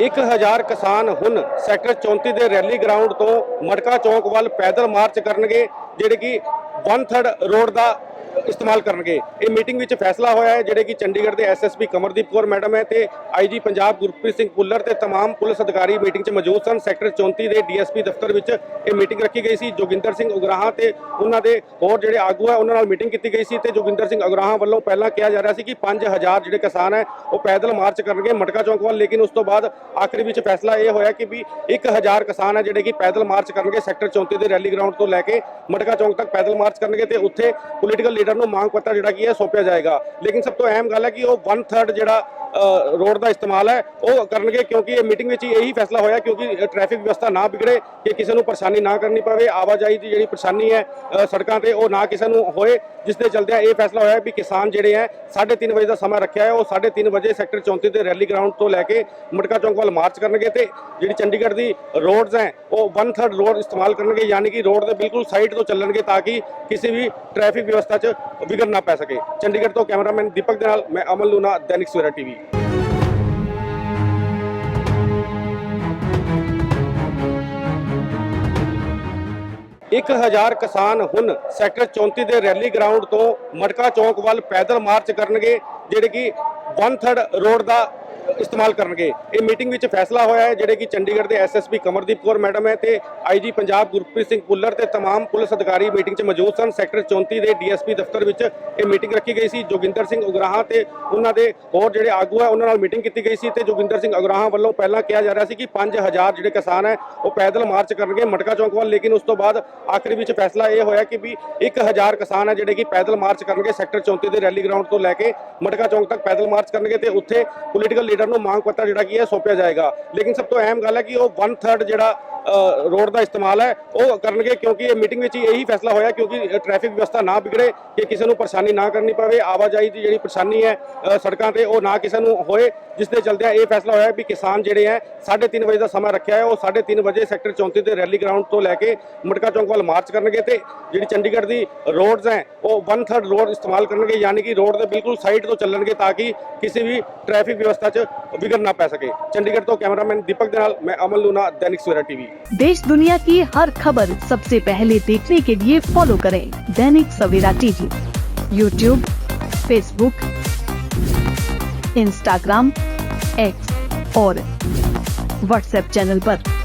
1000 ਕਿਸਾਨ ਹੁਣ ਸੈਕਟਰ 34 ਦੇ ਰੈਲੀ ਗਰਾਊਂਡ ਤੋਂ ਮਟਕਾ ਚੌਂਕ ਵੱਲ ਪੈਦਲ ਮਾਰਚ ਕਰਨਗੇ, ਜਿਹੜੇ ਕਿ 1/3 ਰੋਡ ਦਾ ਇਸਤੇਮਾਲ ਕਰਨਗੇ ਇਹ ਮੀਟਿੰਗ ਵਿੱਚ ਫੈਸਲਾ ਹੋਇਆ ਹੈ ਜਿਹੜੇ ਕਿ ਚੰਡੀਗੜ੍ਹ ਦੇ ਐਸਐਸਪੀ ਕਮਰਦੀਪ ਕੌਰ ਮੈਡਮ ਹੈ ਤੇ ਆਈਜੀ ਪੰਜਾਬ ਗੁਰਪ੍ਰੀਤ ਸਿੰਘ ਪੁੱਲਰ ਤੇ तमाम ਪੁਲਿਸ ਅਧਿਕਾਰੀ ਮੀਟਿੰਗ 'ਚ ਮੌਜੂਦ ਸਨ ਸੈਕਟਰ 34 ਦੇ ਡੀਐਸਪੀ ਦਫ਼ਤਰ ਵਿੱਚ ਇਹ ਮੀਟਿੰਗ ਰੱਖੀ ਗਈ ਸੀ ਜੋਗਿੰਦਰ ਸਿੰਘ ਉਗਰਾਹਾਂ ਤੇ ਉਹਨਾਂ ਦੇ ਹੋਰ ਜਿਹੜੇ ਆਗੂ ਹੈ ਉਹਨਾਂ ਨਾਲ ਮੀਟਿੰਗ ਕੀਤੀ ਗਈ ਸੀ ਤੇ ਜੋਗਿੰਦਰ ਸਿੰਘ ਉਗਰਾਹਾਂ ਵੱਲੋਂ ਪਹਿਲਾਂ ਕਿਹਾ ਜਾ ਰਿਹਾ ਸੀ ਕਿ 5000 ਜਿਹੜੇ ਕਿਸਾਨ ਹੈ ਉਹ ਪੈਦਲ ਮਾਰਚ ਕਰਨਗੇ ਮਟਕਾ ਚੌਂਕ ਵੱਲ ਲੇਕਿਨ ਉਸ ਤੋਂ ਬਾਅਦ ਆਖਰੀ ਵਿੱਚ ਫੈਸਲਾ ਇਹ ਹੋਇਆ ਕਿ ਵੀ 1000 ਕਿਸਾਨ ਹੈ ਜਿਹੜੇ ਕਿ ਪੈਦਲ ਮਾਰਚ ਕਰਨਗੇ ਸੈਕਟਰ 34 ਦੇ ਰੈਲੀ ਗਰਾਊਂਡ ਤੋਂ ਲੈ ਕੇ ਮਟਕਾ ਚੌਂਕ ਤੱਕ ਪੈਦਲ ਮਾਰਚ ਕਰਨਗੇ ਤੇ ਉੱਥੇ ਪੋਲੀਟੀਕਲ ਲੀਡਰ ਨੂੰ ਮੰਗ ਪੱਤਰ ਜਿਹੜਾ ਕੀ ਹੈ ਸੌਂਪਿਆ ਜਾਏਗਾ। ਲੇਕਿਨ ਸਭ ਤੋਂ ਅਹਿਮ ਗੱਲ ਹੈ ਕਿ ਉਹ 1/3 ਜਿਹੜਾ ਰੋਡ ਦਾ ਇਸਤੇਮਾਲ ਹੈ, ਉਹ ਕਰਨਗੇ ਕਿਉਂਕਿ ਇਹ ਮੀਟਿੰਗ ਵਿੱਚ ਹੀ ਇਹੀ ਫੈਸਲਾ ਹੋਇਆ ਕਿਉਂਕਿ ਟ੍ਰੈਫਿਕ ਵਿਵਸਥਾ ਨਾ ਵਿਗੜੇ, ਕਿ ਕਿਸੇ ਨੂੰ ਪਰੇਸ਼ਾਨੀ ਨਾ ਕਰਨੀ ਪਵੇ, ਆਵਾਜਾਈ ਦੀ ਜਿਹੜੀ ਪਰੇਸ਼ਾਨੀ ਹੈ ਸੜਕਾਂ ਤੇ ਉਹ ਨਾ ਕਿਸੇ ਨੂੰ ਹੋਏ, ਜਿਸ ਦੇ ਚਲਦਿਆਂ ਇਹ ਫੈਸਲਾ ਹੋਇਆ ਵੀ ਕਿਸਾਨ ਜਿਹੜੇ ਹੈ 3:30 ਵਜੇ ਦਾ ਸਮਾਂ ਰੱਖਿਆ ਹੈ, ਉਹ 3:30 ਵਜੇ ਸੈਕਟਰ 34 ਦੇ ਰੈਲੀ ਗਰਾਊਂਡ ਤੋਂ ਲੈ ਕੇ ਮਟਕਾ ਚੌਂਕ ਵੱਲ ਮਾਰਚ ਕਰਨਗੇ ਤੇ ਜਿਹੜੀ ਚੰਡੀਗੜ੍ਹ ਦੀ ਰੋਡਸ ਹੈ, ਉਹ 1/3 ਰੋਡ ਇਸਤੇਮਾਲ ਕਰਨਗੇ, ਯਾਨੀ ਕਿ ਰੋਡ ਦੇ ਬਿਲਕੁਲ ਸਾਈਡ ਤੋਂ ਚੱਲਣਗੇ ਤਾਂ ਕਿ ਕਿਸੇ ਵੀ ਟ੍ਰੈਫਿਕ ਵਿਵਸਥਾ 'ਚ ਵਿਘਨ ਨਾ ਪੈ ਸਕੇ। ਚੰਡੀਗੜ੍ਹ ਤੋਂ ਕੈਮਰਾਮੈਨ ਦੀਪਕ ਦੇ ਨਾਲ ਮੈਂ ਅਮਨ ਲੂਨਾ ਦੈਨਿਕ ਸਵੇਰਾ ਟੀਵੀ। ਇੱਕ ਹਜ਼ਾਰ ਕਿਸਾਨ ਹੁਣ ਸੈਕਟਰ 34 ਦੇ ਰੈਲੀ ਗਰਾਊਂਡ ਤੋਂ ਮਟਕਾ ਚੌਂਕ ਵੱਲ ਪੈਦਲ ਮਾਰਚ ਕਰਨਗੇ, ਜਿਹੜੇ ਕਿ 1/3 ਰੋਡ ਦਾ ਇਸਤੇਮਾਲ ਕਰਨਗੇ ਇਹ ਮੀਟਿੰਗ ਵਿੱਚ ਫੈਸਲਾ ਹੋਇਆ ਹੈ ਜਿਹੜੇ ਕਿ ਚੰਡੀਗੜ੍ਹ ਦੇ ਐਸਐਸਪੀ ਕਮਰਦੀਪ ਕੌਰ ਮੈਡਮ ਹੈ ਤੇ ਆਈਜੀ ਪੰਜਾਬ ਗੁਰਪ੍ਰੀਤ ਸਿੰਘ ਪੁੱਲਰ ਤੇ तमाम ਪੁਲਿਸ ਅਧਿਕਾਰੀ ਮੀਟਿੰਗ 'ਚ ਮੌਜੂਦ ਸਨ ਸੈਕਟਰ 34 ਦੇ ਡੀਐਸਪੀ ਦਫ਼ਤਰ ਵਿੱਚ ਇਹ ਮੀਟਿੰਗ ਰੱਖੀ ਗਈ ਸੀ ਜੋਗਿੰਦਰ ਸਿੰਘ ਉਗਰਾਹਾਂ ਤੇ ਉਹਨਾਂ ਦੇ ਹੋਰ ਜਿਹੜੇ ਆਗੂ ਹੈ ਉਹਨਾਂ ਨਾਲ ਮੀਟਿੰਗ ਕੀਤੀ ਗਈ ਸੀ ਤੇ ਜੋਗਿੰਦਰ ਸਿੰਘ ਉਗਰਾਹਾਂ ਵੱਲੋਂ ਪਹਿਲਾਂ ਕਿਹਾ ਜਾ ਰਿਹਾ ਸੀ ਕਿ 5000 ਜਿਹੜੇ ਕਿਸਾਨ ਹੈ ਉਹ ਪੈਦਲ ਮਾਰਚ ਕਰਨਗੇ ਮਟਕਾ ਚੌਂਕ ਵੱਲ ਲੇਕਿਨ ਉਸ ਤੋਂ ਬਾਅਦ ਆਖਰੀ ਵਿੱਚ ਫੈਸਲਾ ਇਹ ਹੋਇਆ ਕਿ ਵੀ 1000 ਕਿਸਾਨ ਹੈ ਜਿਹੜੇ ਕਿ ਪੈਦਲ ਮਾਰਚ ਕਰਨਗੇ ਸੈਕਟਰ 34 ਦੇ ਰੈਲੀ ਗਰਾਊਂਡ ਤੋਂ ਲੈ ਕੇ ਮਟਕਾ ਚੌਂਕ ਤੱਕ ਪੈਦਲ ਮਾਰਚ ਕਰਨਗੇ ਤੇ ਉੱਥੇ ਪੋਲੀਟੀਕਲ ਲੀਡਰ ਨੂੰ ਮੰਗ ਪੱਤਰ ਜਿਹੜਾ ਕੀ ਹੈ ਸੌਂਪਿਆ ਜਾਏਗਾ। ਲੇਕਿਨ ਸਭ ਤੋਂ ਅਹਿਮ ਗੱਲ ਹੈ ਕਿ ਉਹ 1/3 ਜਿਹੜਾ ਰੋਡ ਦਾ ਇਸਤੇਮਾਲ ਹੈ, ਉਹ ਕਰਨਗੇ ਕਿਉਂਕਿ ਇਹ ਮੀਟਿੰਗ ਵਿੱਚ ਇਹੀ ਫੈਸਲਾ ਹੋਇਆ ਕਿਉਂਕਿ ਟ੍ਰੈਫਿਕ ਵਿਵਸਥਾ ਨਾ ਵਿਗੜੇ, ਕਿ ਕਿਸੇ ਨੂੰ ਪਰੇਸ਼ਾਨੀ ਨਾ ਕਰਨੀ ਪਵੇ, ਆਵਾਜਾਈ ਦੀ ਜਿਹੜੀ ਪਰੇਸ਼ਾਨੀ ਹੈ ਸੜਕਾਂ ਤੇ ਉਹ ਨਾ ਕਿਸੇ ਨੂੰ ਹੋਏ, ਜਿਸ ਦੇ ਚਲਦਿਆਂ ਇਹ ਫੈਸਲਾ ਹੋਇਆ ਵੀ ਕਿਸਾਨ ਜਿਹੜੇ ਹੈ 3:30 ਵਜੇ ਦਾ ਸਮਾਂ ਰੱਖਿਆ ਹੈ, ਉਹ 3:30 ਵਜੇ ਸੈਕਟਰ 34 ਦੇ ਰੈਲੀ ਗਰਾਊਂਡ ਤੋਂ ਲੈ ਕੇ ਮਟਕਾ ਚੌਂਕ ਵੱਲ ਮਾਰਚ ਕਰਨਗੇ ਤੇ ਜਿਹੜੀ ਚੰਡੀਗੜ੍ਹ ਦੀ ਰੋਡਸ ਹੈ, ਉਹ 1/3 ਰੋਡ ਇਸਤੇਮਾਲ ਕਰਨਗੇ, ਯਾਨੀ ਕਿ ਰੋਡ ਦੇ ਬਿਲਕੁਲ ਸਾਈਡ ਤੋਂ ਚੱਲਣਗੇ ਤਾਂ ਕਿ ਕਿਸੇ ਵੀ ਟ੍ਰੈਫਿਕ ਵਿਵਸਥਾ 'ਚ विगड़ ना पा सके। चंडीगढ़ तो कैमरामैन दीपक दयाल मैं अमल लूना, दैनिक सवेरा टीवी। देश दुनिया की हर खबर सबसे पहले देखने के लिए फॉलो करें Dainik Savera TV. YouTube Facebook Instagram X और व्हाट्सएप चैनल आरोप